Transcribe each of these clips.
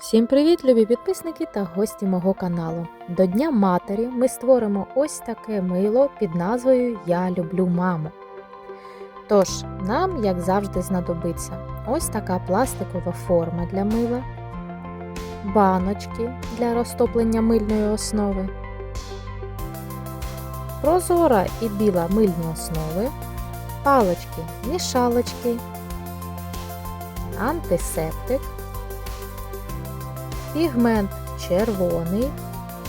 Всім привіт, любі підписники та гості мого каналу. До Дня Матері ми створимо ось таке мило під назвою Я люблю маму. Тож, нам, як завжди, знадобиться ось така пластикова форма для мила, баночки для розтоплення мильної основи, прозора і біла мильні основи, палочки, мішалочки, антисептик пігмент червоний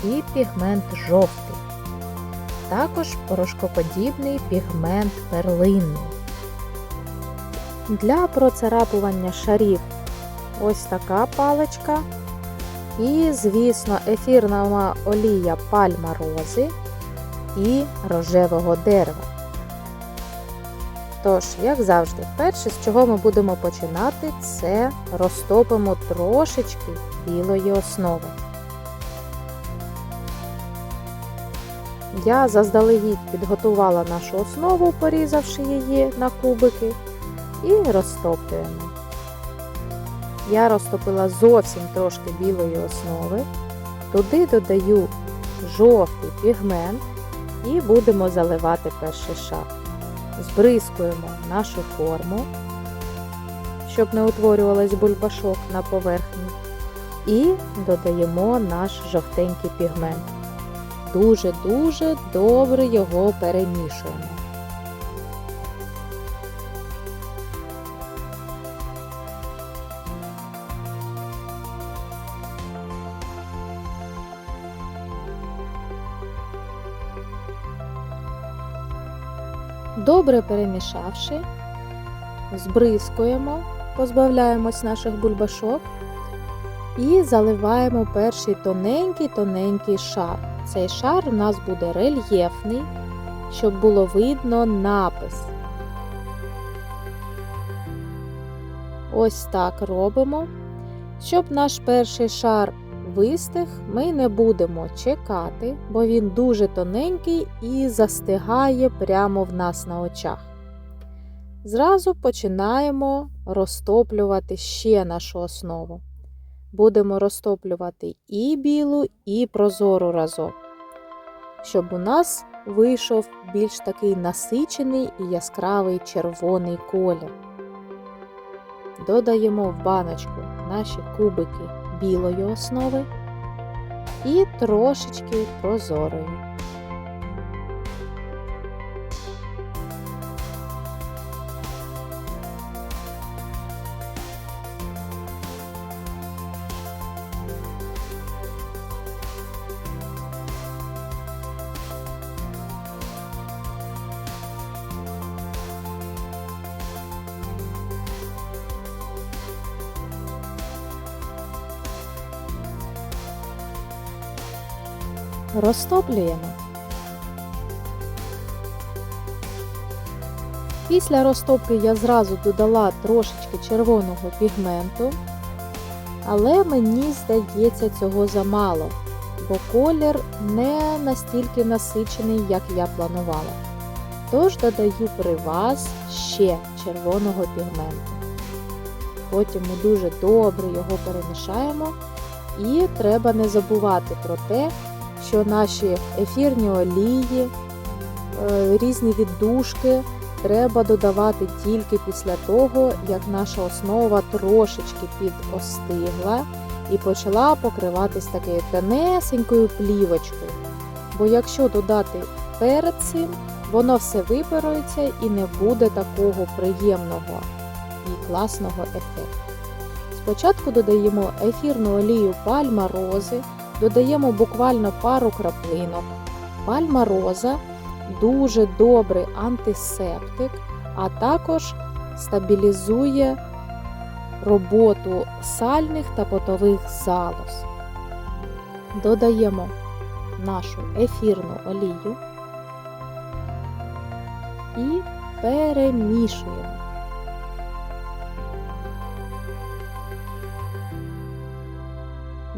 і пігмент жовтий. Також порошкоподібний пігмент перлинний. Для процарапування шарів ось така паличка. І, звісно, ефірна олія пальма рози і рожевого дерева. Тож, як завжди, перше, з чого ми будемо починати, це розтопимо трошечки білої основи. Я заздалегідь підготувала нашу основу, порізавши її на кубики, і розтоплюємо. Я розтопила зовсім трошки білої основи, туди додаю жовтий пігмент і будемо заливати перший шар. Збризкуємо нашу форму, щоб не утворювалась бульбашок на поверхні. І додаємо наш жовтенький пігмент. Дуже-дуже добре його перемішуємо. Добре перемішавши, збризкуємо, позбавляємось наших бульбашок і заливаємо перший тоненький-тоненький шар. Цей шар у нас буде рельєфний, щоб було видно напис. Ось так робимо. Щоб наш перший шар вистиг, ми не будемо чекати, бо він дуже тоненький і застигає прямо в нас на очах. Зразу починаємо розтоплювати ще нашу основу. Будемо розтоплювати і білу, і прозору разом, щоб у нас вийшов більш такий насичений і яскравий червоний колір. Додаємо в баночку наші кубики білої основи і трошечки прозорої. Розтоплюємо. Після розтопки я зразу додала трошечки червоного пігменту, але мені здається цього замало, бо колір не настільки насичений, як я планувала. Тож додаю при вас ще червоного пігменту. Потім ми дуже добре його перемішаємо і треба не забувати про те, що наші ефірні олії, е, різні віддушки треба додавати тільки після того, як наша основа трошечки підостигла і почала покриватись такою тонесенькою плівочкою. Бо якщо додати перед цим, воно все випарується і не буде такого приємного і класного ефекту. Спочатку додаємо ефірну олію пальма рози додаємо буквально пару краплинок. Пальма роза дуже добрий антисептик, а також стабілізує роботу сальних та потових залоз. Додаємо нашу ефірну олію і перемішуємо.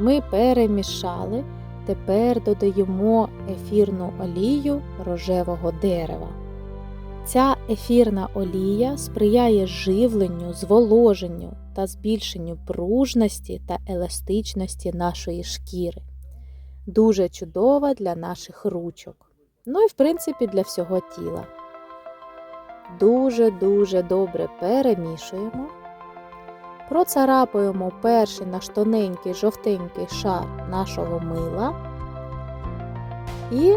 Ми перемішали, тепер додаємо ефірну олію рожевого дерева. Ця ефірна олія сприяє живленню, зволоженню та збільшенню пружності та еластичності нашої шкіри. Дуже чудова для наших ручок. Ну і в принципі для всього тіла. Дуже-дуже добре перемішуємо. Процарапуємо перший наш тоненький жовтенький шар нашого мила і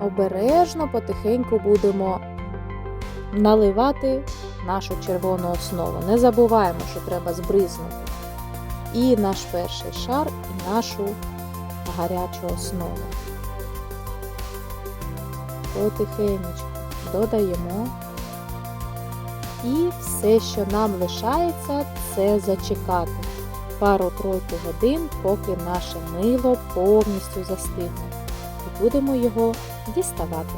обережно потихеньку будемо наливати нашу червону основу. Не забуваємо, що треба збризнути і наш перший шар, і нашу гарячу основу. Потихенечку додаємо. І все, що нам лишається, це зачекати пару-тройку годин, поки наше мило повністю застигне. І будемо його діставати.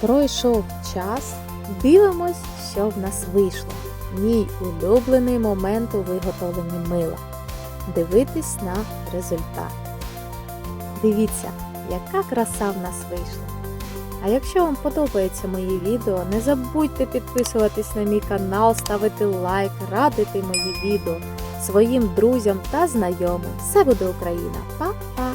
Пройшов час, дивимось, що в нас вийшло. Мій улюблений момент у виготовленні мила. Дивитись на результат. Дивіться, яка краса в нас вийшла. А якщо вам подобається моє відео, не забудьте підписуватись на мій канал, ставити лайк, радити мої відео своїм друзям та знайомим. Все буде Україна! Па-па!